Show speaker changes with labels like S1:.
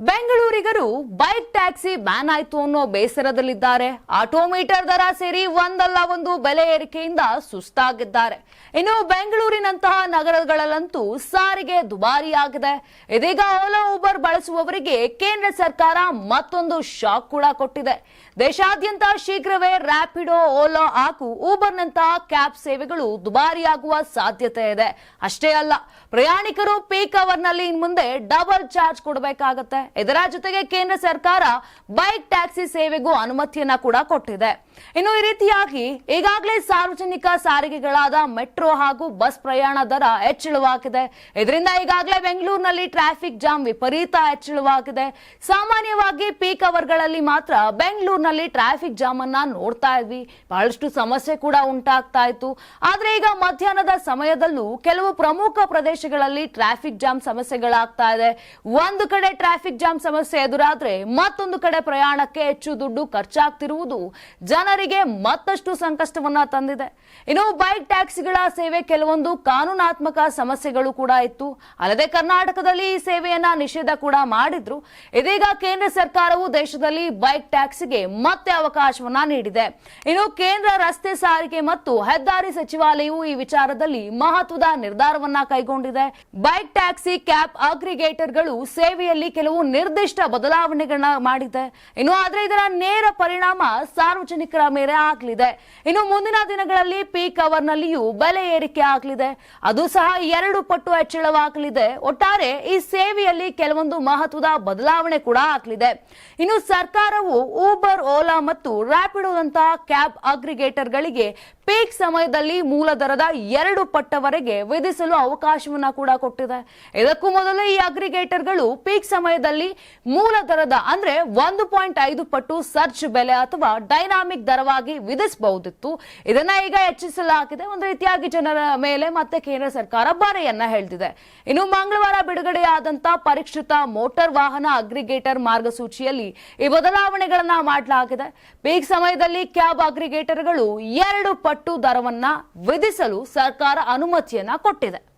S1: ಬೆಂಗಳೂರಿಗರು bike taxi ban ಆಯ್ತು ಅನ್ನೋ ಬೇಸರದಲ್ಲಿದ್ದಾರೆ. Auto meter ದರ ಸೇರಿ ಒಂದಲ್ಲ ಒಂದು ಬೆಲೆ ಏರಿಕೆಯಿಂದ ಸುಸ್ತಾಗಿದ್ದಾರೆ. ಇನ್ನು ಬೆಂಗಳೂರಿನಂತಹ ನಗರಗಳಲ್ಲಂತೂ ಸಾರಿಗೆ ದುಬಾರಿಯಾಗಿದೆ. ಇದೀಗ ಓಲಾ ಊಬರ್ ಬಳಸುವವರಿಗೆ ಕೇಂದ್ರ ಸರ್ಕಾರ ಮತ್ತೊಂದು ಶಾಕ್ ಕೂಡ ಕೊಟ್ಟಿದೆ. ದೇಶಾದ್ಯಂತ ಶೀಘ್ರವೇ ರ್ಯಾಪಿಡೋ ಓಲಾ ಹಾಗೂ ಊಬರ್ನಂತಹ ಕ್ಯಾಬ್ ಸೇವೆಗಳು ದುಬಾರಿಯಾಗುವ ಸಾಧ್ಯತೆ ಇದೆ. ಅಷ್ಟೇ ಅಲ್ಲ, ಪ್ರಯಾಣಿಕರು ಪೀಕ್ ಅವರ್ನಲ್ಲಿ ಇನ್ ಮುಂದೆ ಡಬಲ್ ಚಾರ್ಜ್ ಕೊಡಬೇಕಾಗತ್ತೆ. ಇದರ ಜೊತೆಗೆ ಕೇಂದ್ರ ಸರ್ಕಾರ ಬೈಕ್ ಟ್ಯಾಕ್ಸಿ ಸೇವೆಗೂ ಅನುಮತಿಯನ್ನ ಕೂಡ ಕೊಟ್ಟಿದೆ. ಇನ್ನು ಈ ರೀತಿಯಾಗಿ ಈಗಾಗಲೇ ಸಾರ್ವಜನಿಕ ಸಾರಿಗೆಗಳಾದ ಮೆಟ್ರೋ ಹಾಗೂ ಬಸ್ ಪ್ರಯಾಣ ದರ ಹೆಚ್ಚಳವಾಗಿದೆ. ಇದರಿಂದ ಈಗಾಗಲೇ ಬೆಂಗಳೂರಿನಲ್ಲಿ ಟ್ರಾಫಿಕ್ ಜಾಮ್ ವಿಪರೀತ ಹೆಚ್ಚಳವಾಗಿದೆ. ಸಾಮಾನ್ಯವಾಗಿ ಪೀಕ್ ಅವರ್ಗಳಲ್ಲಿ ಮಾತ್ರ ಬೆಂಗಳೂರಿನಲ್ಲಿ ಟ್ರಾಫಿಕ್ ಜಾಮ್ ಅನ್ನ ನೋಡ್ತಾ ಇದ್ವಿ. ಬಹಳಷ್ಟು ಸಮಸ್ಯೆ ಕೂಡ ಉಂಟಾಗ್ತಾ ಇತ್ತು. ಆದ್ರೆ ಈಗ ಮಧ್ಯಾಹ್ನದ ಸಮಯದಲ್ಲೂ ಕೆಲವು ಪ್ರಮುಖ ಪ್ರದೇಶಗಳಲ್ಲಿ ಟ್ರಾಫಿಕ್ ಜಾಮ್ ಸಮಸ್ಯೆಗಳಾಗ್ತಾ ಇದೆ. ಒಂದು ಕಡೆ ಟ್ರಾಫಿಕ್ ಜಾಮ್ ಸಮಸ್ಯೆ ಎದುರಾದ್ರೆ ಮತ್ತೊಂದು ಕಡೆ ಪ್ರಯಾಣಕ್ಕೆ ಹೆಚ್ಚು ದುಡ್ಡು ಖರ್ಚಾಗ್ತಿರುವುದು ಜನರಿಗೆ ಮತ್ತಷ್ಟು ಸಂಕಷ್ಟವನ್ನ ತಂದಿದೆ. ಇನ್ನು ಬೈಕ್ ಟ್ಯಾಕ್ಸಿಗಳ ಸೇವೆ ಕೆಲವೊಂದು ಕಾನೂನಾತ್ಮಕ ಸಮಸ್ಯೆಗಳು ಕೂಡ ಇತ್ತು. ಅಲ್ಲದೆ ಕರ್ನಾಟಕದಲ್ಲಿ ಈ ಸೇವೆಯನ್ನ ನಿಷೇಧ ಕೂಡ ಮಾಡಿದ್ರು. ಇದೀಗ ಕೇಂದ್ರ ಸರ್ಕಾರವು ದೇಶದಲ್ಲಿ ಬೈಕ್ ಟ್ಯಾಕ್ಸಿಗೆ ಮತ್ತೆ ಅವಕಾಶವನ್ನ ನೀಡಿದೆ. ಇನ್ನು ಕೇಂದ್ರ ರಸ್ತೆ ಸಾರಿಗೆ ಮತ್ತು ಹೆದ್ದಾರಿ ಸಚಿವಾಲಯವು ಈ ವಿಚಾರದಲ್ಲಿ ಮಹತ್ವದ ನಿರ್ಧಾರವನ್ನ ಕೈಗೊಂಡಿದೆ. ಬೈಕ್ ಟ್ಯಾಕ್ಸಿ ಕ್ಯಾಬ್ ಅಗ್ರಿಗೇಟರ್ಗಳು ಸೇವೆಯಲ್ಲಿ ಕೆಲವು ನಿರ್ದಿಷ್ಟ ಬದಲಾವಣೆಗಳನ್ನ ಮಾಡಿದೆ. ಇನ್ನು ಆದ್ರೆ ಇದರ ನೇರ ಪರಿಣಾಮ ಸಾರ್ವಜನಿಕರ ಮೇಲೆ ಆಗಲಿದೆ. ಇನ್ನು ಮುಂದಿನ ದಿನಗಳಲ್ಲಿ ಪೀಕ್ ಅವರ್ ನಲ್ಲಿಯೂ ಬೆಲೆ ಏರಿಕೆ ಆಗಲಿದೆ. ಅದು ಸಹ ಎರಡು ಪಟ್ಟು ಹೆಚ್ಚಳವಾಗಲಿದೆ. ಒಟ್ಟಾರೆ ಈ ಸೇವೆಯಲ್ಲಿ ಕೆಲವೊಂದು ಮಹತ್ವದ ಬದಲಾವಣೆ ಕೂಡ ಆಗಲಿದೆ. ಇನ್ನು ಸರ್ಕಾರವು ಊಬರ್, ಓಲಾ ಮತ್ತು ರ್ಯಾಪಿಡೋದಂತಹ ಕ್ಯಾಬ್ ಅಗ್ರಿಗೇಟರ್ಗಳಿಗೆ ಪೀಕ್ ಸಮಯದಲ್ಲಿ ಮೂಲ ದರದ ಎರಡು ಪಟ್ಟವರೆಗೆ ವಿಧಿಸಲು ಅವಕಾಶವನ್ನ ಕೂಡ ಕೊಟ್ಟಿದೆ. ಇದಕ್ಕೂ ಮೊದಲು ಈ ಅಗ್ರಿಗೇಟರ್ಗಳು ಪೀಕ್ ಸಮಯದಲ್ಲಿ ಮೂಲ ದರದ ಅಂದ್ರೆ ಒಂದು ಪಾಯಿಂಟ್ ಐದು ಪಟ್ಟು ಸರ್ಚ್ ಬೆಲೆ ಅಥವಾ ಡೈನಾಮಿಕ್ ದರವಾಗಿ ವಿಧಿಸಬಹುದಿತ್ತು. ಇದನ್ನ ಈಗ ಹೆಚ್ಚಿಸಲಾಗಿದೆ. ಒಂದು ರೀತಿಯಾಗಿ ಜನರ ಮೇಲೆ ಮತ್ತೆ ಕೇಂದ್ರ ಸರ್ಕಾರ ಬರೆಯನ್ನ ಹೇಳ್ತಿದೆ. ಇನ್ನು ಮಂಗಳವಾರ ಬಿಡುಗಡೆಯಾದಂತ ಪರಿಷ್ಕೃತ ಮೋಟಾರ್ ವಾಹನ ಅಗ್ರಿಗೇಟರ್ ಮಾರ್ಗಸೂಚಿಯಲ್ಲಿ ಈ ಬದಲಾವಣೆಗಳನ್ನ ಮಾಡಲಾಗಿದೆ. ಪೀಕ್ ಸಮಯದಲ್ಲಿ ಕ್ಯಾಬ್ ಅಗ್ರಿಗೇಟರ್ಗಳು ಎರಡು ಪಟ್ಟು ದರವನ್ನ ವಿಧಿಸಲು ಸರ್ಕಾರ ಅನುಮತಿಯನ್ನ ಕೊಟ್ಟಿದೆ.